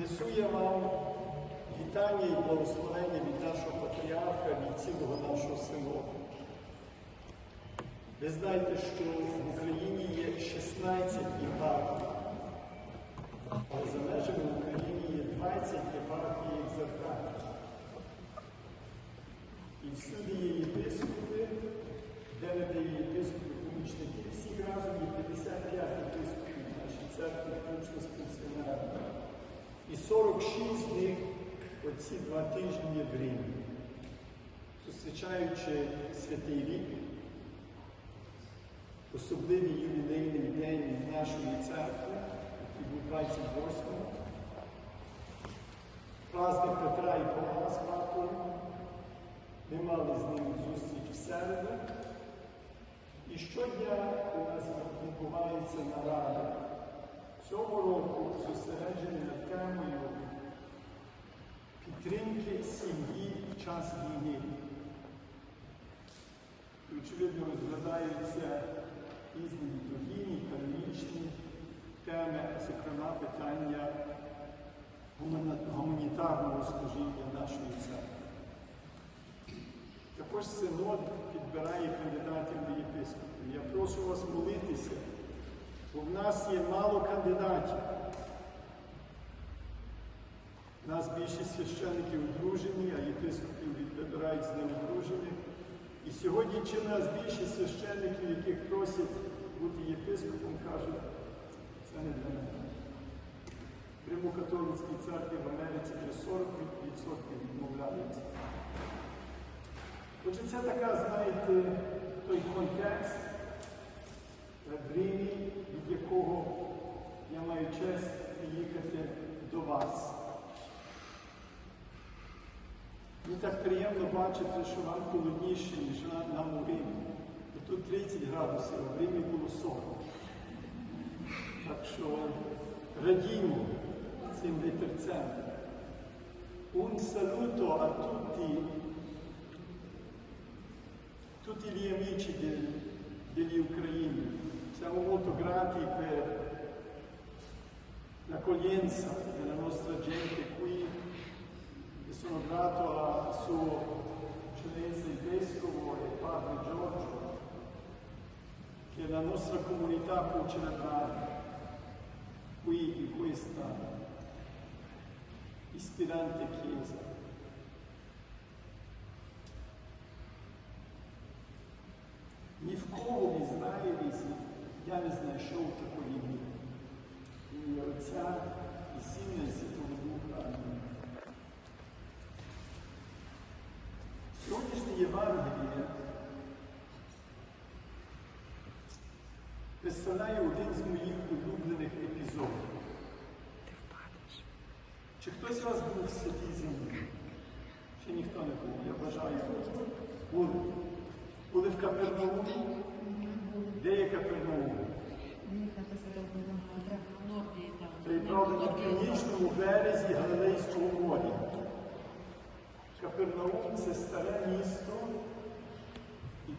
Несу вам вітання і благословення від нашого патріарха, від цілого нашого синоду. Ви знаєте, що в Україні є 16 єпархій, але за межами України є 20 єпархій екзархатів. І всюди є єпископи, де не дає єпископи помічники, всіх разом є 55 єпископів в нашій церкві, включно з пенсіонерами. І 46 з них оці два тижні в Римі. Зустрічаючи святий рік, особливий ювілейний день нашої церкви, який був 28-го, праздник Петра і Павла І, очевидно, розглядаються різні літургійні, канонічні теми, зокрема питання гуманітарного служіння нашої церкви. Також синод підбирає кандидатів до єпископів. Я прошу вас молитися, бо в нас є мало кандидатів. У нас більшість священників одружені, а єпископів відбирають з ними одружених. І сьогодні чи нас більшість священників, яких просять бути єпископом, кажуть, це не для мене. Римо-католицькій церкві в Америці вже 40% відмовляються. Отже, це така, знаєте, той контекст е, Римі, від якого я маю честь приїхати до вас. Мені так приємно бачити, що вам холодніше, ніж на- нам у Римі. Бо Тут 30 градусів, а в Римі було 40. Так що радімо цим вітерцем. Un saluto a tutti tutti gli amici del- degli ucraini. Siamo molto grati per l'accoglienza della nostra gente qui e sono grato a Sua Eccellenza il Vescovo e Padre Giorgio che la nostra comunità può celebrare qui in questa ispirante chiesa. Ні в кого в Ізраїлі я не знайшов такої віри. І Отця, і Сина, і Святого Сьогоднішнє Євангеліє представляє один з моїх улюблених епізодів. Чи хтось з вас був в святій землі? Ще ніхто не був, я бажаю. Були. Були в Капернаумі? Де є Капернаум? Це і правда на північному березі Галилейського моря. Капернаум це старе місто,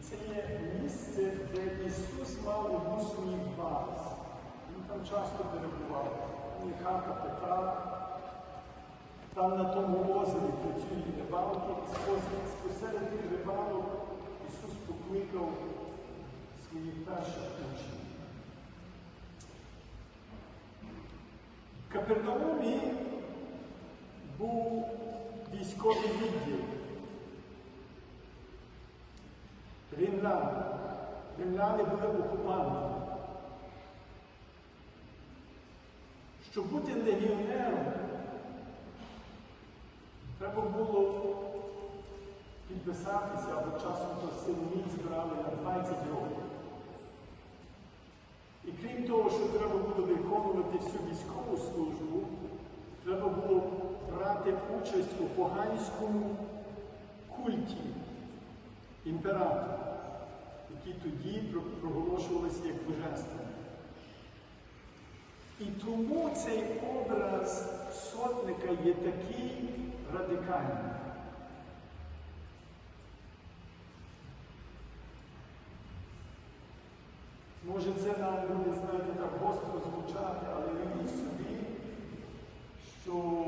це є місце, де Ісус мав одну з своїх. Він там часто перебував. Є хата Петра, там на тому озері працюють рибалки, і спосеред тих рибалок Ісус покликав своїх перших учнів. В Капернаумі був військовий відділ. Римляни. Римляни були окупантами. Щоб бути легіонером, треба було підписатися, або часом то силоміць збирали на 20 років. І крім того, що треба було виконувати всю військову службу, треба було брати участь у поганському культі імператора, які тоді проголошувалися як божественні. І тому цей образ сотника є такий радикальний. Може, це нам буде, знаєте, так гостро звучати, але уявіть собі, що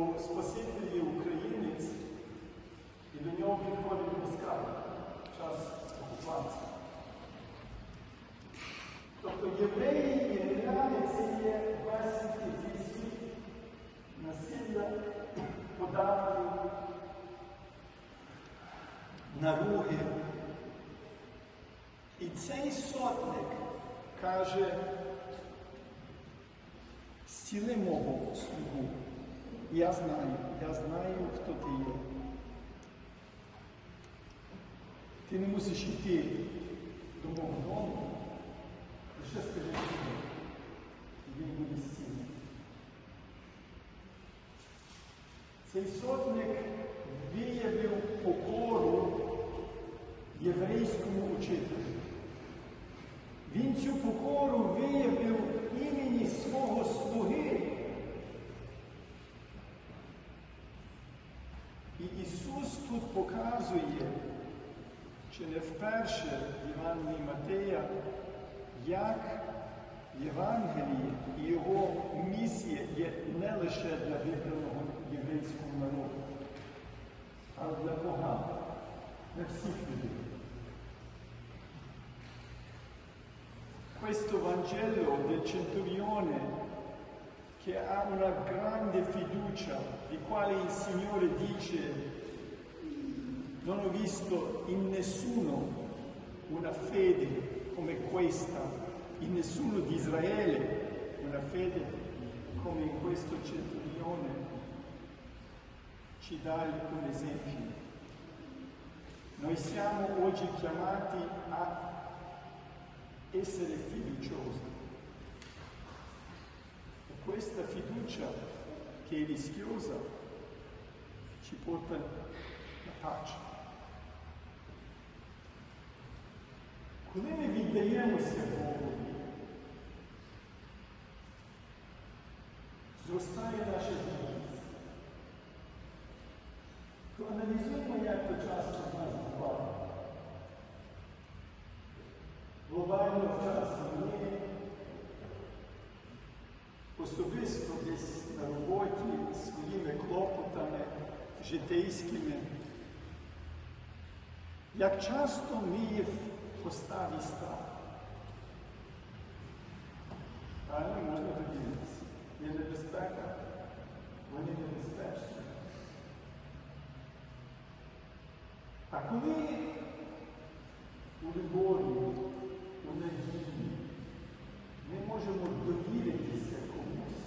наруги. І цей сотник каже, зціли мого слугу. Я знаю, я знаю, хто ти є. Ти не мусиш йти до мого дому, лише скажи собі, і він буде зцілений. Цей сотник виявив покору єврейському учителю. Він цю покору виявив імені свого слуги. І Ісус тут показує, чи не вперше в Євангелії Матея, як Євангеліє і його місія є не лише для вибраного єврейського народу, а для поган, для всіх людей. Questo Vangelo del centurione che ha una grande fiducia, di quale il Signore dice non ho visto in nessuno una fede come questa, in nessuno di Israele una fede come in questo centurione, ci dà un esempio. Noi siamo oggi chiamati a essere fiduciosi. E questa fiducia che è rischiosa ci porta la pace. Коли ми віддаємося Богові, зростає наша гідність. То аналізуємо, як то часто особисто десь на роботі своїми клопотами житейськими. Як часто ми в поставі страх? Правильно можна поділитися. Є небезпека, вони небезпечні. А коли у любові, у надії ми можемо довіритися комусь,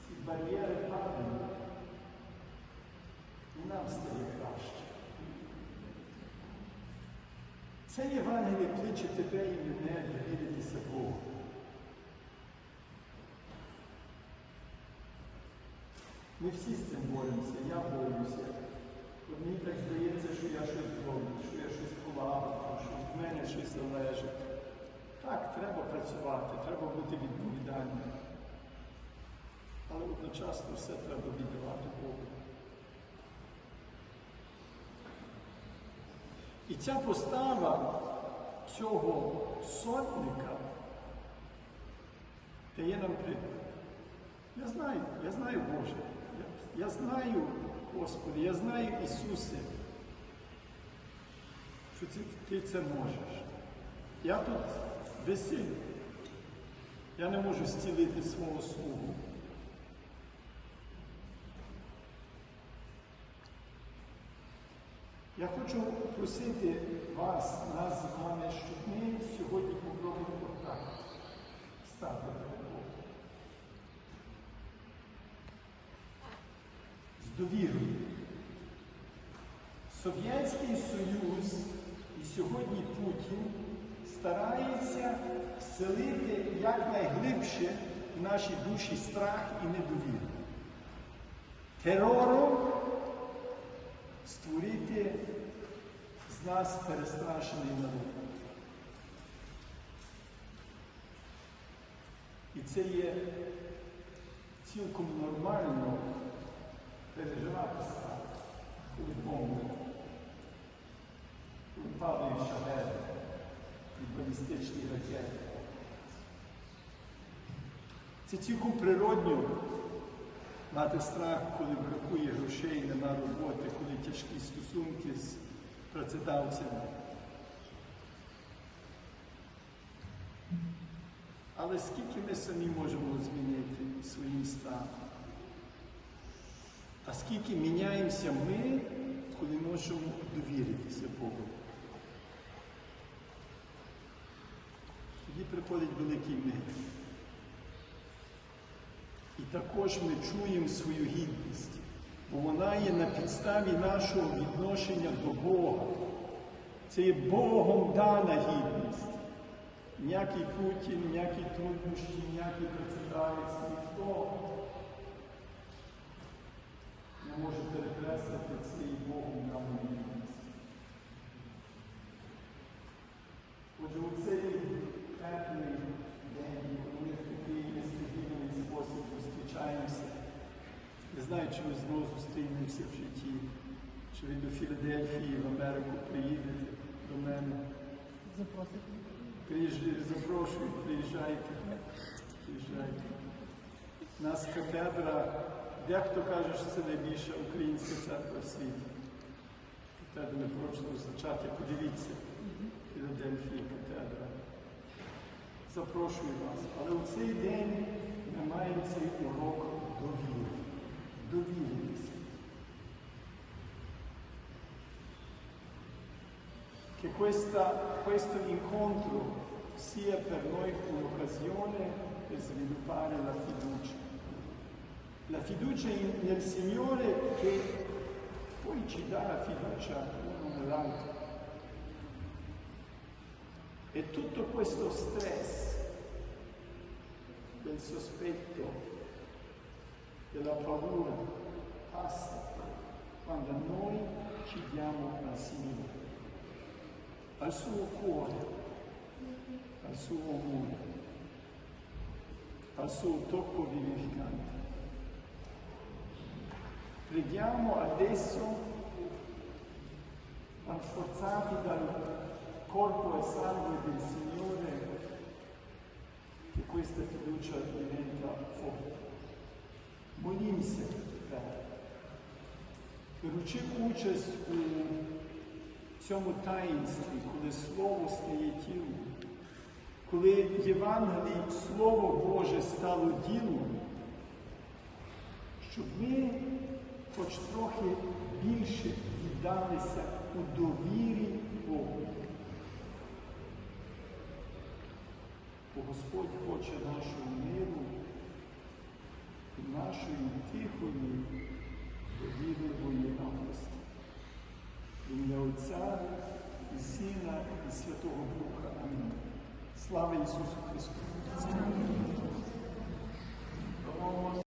ці бар'єри падають, і нам стає краще. Це Євангеліє кличе тебе і мене довіритися Богу. Ми всі з цим боремося, я борюся. От мені так здається, що я щось роблю, що я щось полагодив, що в мене щось залежить. Так, треба працювати, треба бути відповідальним. Але одночасно все треба віддавати Богу. І ця постава цього сотника дає нам приклад. Я знаю, я знаю Боже. Я, я знаю, Господи, я знаю Ісусе, що ти, ти це можеш. Я тут безсильний. Я не можу зцілити свого слугу. Я хочу просити вас, нас з вами, щоб ми сьогодні попробуємо так стати Богом. З довірою. Совєтський Союз і сьогодні Путін старається вселити якнайглибше в наші душі страх і недовіру. Терором з нас перестрашений народ. І це є цілком нормально переживати страх, коли бомби, коли падають шахеди і балістичні ракети. Це цілком природньо мати страх, коли бракує грошей, нема роботи, коли тяжкі стосунки з працедавцями. Але скільки ми самі можемо змінити своїм станом? А скільки міняємося ми, коли можемо довіритися Богу. Тоді приходить великий мир. І також ми чуємо свою гідність, бо вона є на підставі нашого відношення до Бога. Це є Богом дана гідність. Ніякий Путін, ніякі труднощі, ніякий працедавець, ніхто не може перекреслити цей Богом даної гідності. Отже, у цей теплий день, коли ми в такий несподіваний спосіб зустрічаємося, не знаю, чи ми знову зустрінемося в житті, чи ви до Філадельфії в Америку приїдете до мене. Запросити. Приїжджайте, запрошую, приїжджайте, приїжджайте. У нас катедра, дехто каже, що це найбільша українська церква в світі. Катедра не просто означати, подивіться, Філадельфія катедра. Запрошую вас. Але у цей день ми маємо цей урок довіри. dominanza. Che questa, questo incontro sia per noi un'occasione per sviluppare la fiducia. La fiducia in, nel Signore che poi ci dà la fiducia l'uno nell'altro. E tutto questo stress del sospetto della paura, passa quando noi ci diamo al Signore al suo cuore, al suo amore, al suo tocco vivificante. Preghiamo adesso, rafforzati dal corpo e sangue del Signore, che questa fiducia diventa forte. Молімося тепер. Беручи участь у цьому таїнстві, коли Слово стає тілом, коли в Євангелії Слово Боже стало ділом, щоб ми хоч трохи більше віддалися у довірі Богу. Бо Господь хоче нашого миру нашої тихої, довірливої радості. Ім'я Отця і Сина і Святого Духа. Амінь. Слава Ісусу Христу!